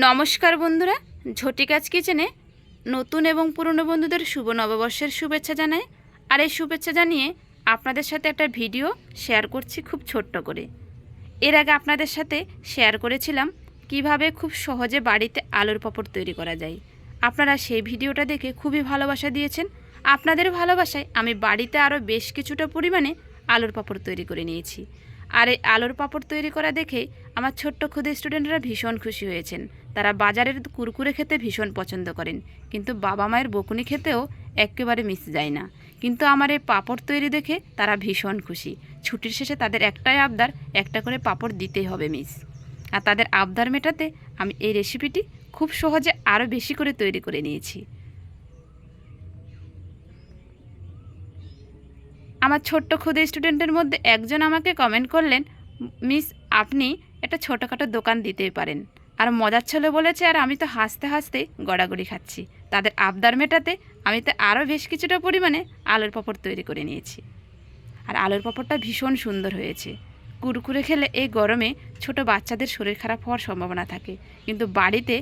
নমস্কার বন্ধুরা, ঝটিকাজ কিচেনে নতুন এবং পুরনো বন্ধুদের শুভ নববর্ষের শুভেচ্ছা জানাই। আর এই শুভেচ্ছা জানিয়ে আপনাদের সাথে একটা ভিডিও শেয়ার করছি খুব ছোট্ট করে। এর আগে আপনাদের সাথে শেয়ার করেছিলাম কীভাবে খুব সহজে বাড়িতে আলুর পাপড় তৈরি করা যায়। আপনারা সেই ভিডিওটা দেখে খুবই ভালোবাসা দিয়েছেন। আপনাদের ভালোবাসায় আমি বাড়িতে আরও বেশ কিছুটা পরিমাণে আলুর পাঁপড় তৈরি করে নিয়েছি। আর এই আলোর পাপড় তৈরি করা দেখে আমার ছোট্ট ক্ষুদে স্টুডেন্টরা ভীষণ খুশি হয়েছেন। তারা বাজারের কুরকুরে খেতে ভীষণ পছন্দ করেন। কিন্তু বাবা মায়ের বকুনি খেতেও একেবারে মিস যায় না। কিন্তু আমার এই পাপড় তৈরি দেখে তারা ভীষণ খুশি। ছুটির শেষে তাদের একটাই আবদার, একটা করে পাপড় দিতেই হবে, মিস। আর তাদের আবদার মেটাতে আমি এই রেসিপিটি খুব সহজে আরও বেশি করে তৈরি করে নিয়েছি। আমার ছোট্ট ক্ষুদে স্টুডেন্টের মধ্যে একজন আমাকে কমেন্ট করলেন, মিস, আপনি একটা ছোটোখাটো দোকান দিতেই পারেন। আর মজার ছেলে বলেছে, আর আমি তো হাসতে হাসতে গড়াগড়ি খাচ্ছি। তাদের আবদার মেটাতে আমি তো আরও বেশ কিছুটা পরিমাণে আলুর পাপড় তৈরি করে নিয়েছি। আর আলুর পাঁপড়টা ভীষণ সুন্দর হয়েছে। কুরকুরে খেলে এই গরমে ছোট বাচ্চাদের শরীর খারাপ হওয়ার সম্ভাবনা থাকে। কিন্তু বাড়িতে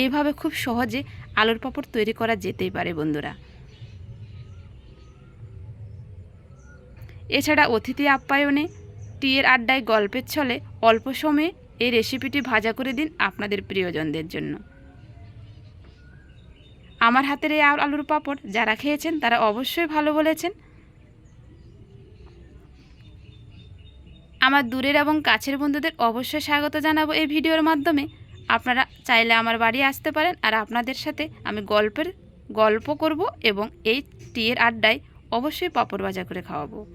এইভাবে খুব সহজে আলুর পাপড় তৈরি করা যেতেই পারে, বন্ধুরা। এছাড়া অতিথি আপ্যায়নে টিয়ের আড্ডায় গল্পের ছলে অল্প সময়ে এই রেসিপিটি ভাজা করে দিন আপনাদের প্রিয়জনদের জন্য। আমার হাতের এই আল- আলুর পাঁপড় যারা খেয়েছেন তারা অবশ্যই ভালো বলেছেন। আমার দূরের এবং কাছের বন্ধুদের অবশ্যই স্বাগত জানাব এই ভিডিওর মাধ্যমে। আপনারা চাইলে আমার বাড়ি আসতে পারেন আর আপনাদের সাথে আমি গল্পের গল্প করব এবং এই টিয়ের আড্ডায় অবশ্যই পাঁপড় ভাজা করে খাওয়াবো।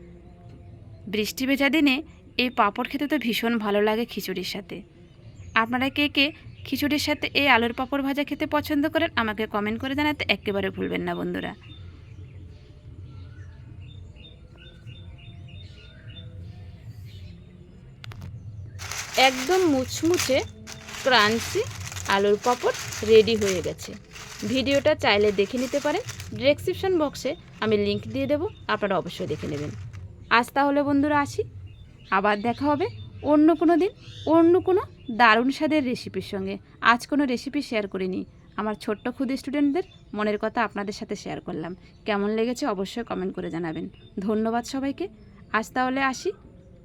বৃষ্টি ভেজা দিনে এই পাঁপড় খেতে তো ভীষণ ভালো লাগে খিচুড়ির সাথে। আপনারা কে কে খিচুড়ির সাথে এই আলুর পাঁপড় ভাজা খেতে পছন্দ করেন, আমাকে কমেন্ট করে জানাতে একেবারে ভুলবেন না বন্ধুরা। একদম মুচমুচে ক্রাঞ্চি আলুর পাঁপড় রেডি হয়ে গেছে। ভিডিওটা চাইলে দেখে নিতে পারেন। ডেসক্রিপশন বক্সে আমি লিংক দিয়ে দেবো, আপনারা অবশ্যই দেখে নেবেন। আজ তাহলে বন্ধুরা আসি। আবার দেখা হবে অন্য কোনো দিন, অন্য কোনো দারুণ স্বাদের রেসিপির সঙ্গে। আজ কোনো রেসিপি শেয়ার করিনি। আমার ছোট্ট ক্ষুদে স্টুডেন্টদের মনের কথা আপনাদের সাথে শেয়ার করলাম। কেমন লেগেছে অবশ্যই কমেন্ট করে জানাবেন। ধন্যবাদ সবাইকে। আজ তাহলে আসি।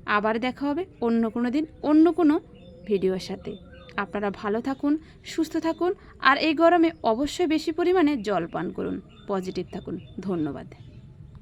আবার দেখা হবে অন্য কোনো দিন, অন্য কোনো ভিডিওর সাথে। আপনারা ভালো থাকুন, সুস্থ থাকুন, আর এই গরমে অবশ্যই বেশি পরিমাণে জল পান করুন। পজিটিভ থাকুন। ধন্যবাদ।